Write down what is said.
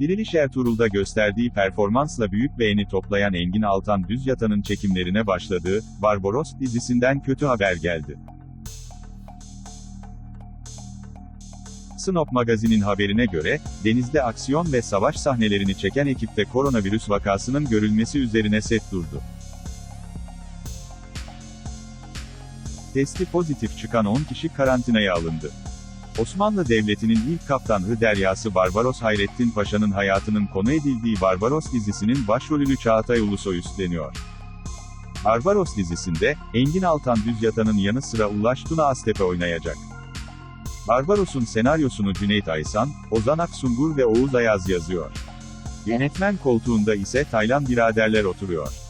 Diriliş Ertuğrul'da gösterdiği performansla büyük beğeni toplayan Engin Altan Düzyata'nın çekimlerine başladığı Barbaros dizisinden kötü haber geldi. Snop Magazin'in haberine göre, denizde aksiyon ve savaş sahnelerini çeken ekipte koronavirüs vakasının görülmesi üzerine set durdu. Testi pozitif çıkan 10 kişi karantinaya alındı. Osmanlı Devleti'nin ilk kaptanı deryası Barbaros Hayrettin Paşa'nın hayatının konu edildiği Barbaros dizisinin başrolünü Çağatay Ulusoy üstleniyor. Barbaros dizisinde, Engin Altan Düzyata'nın yanı sıra Ulaş Tuna Aztepe oynayacak. Barbaros'un senaryosunu Cüneyt Aysan, Ozan Aksungur ve Oğuz Ayaz yazıyor. Yönetmen koltuğunda ise Taylan biraderler oturuyor.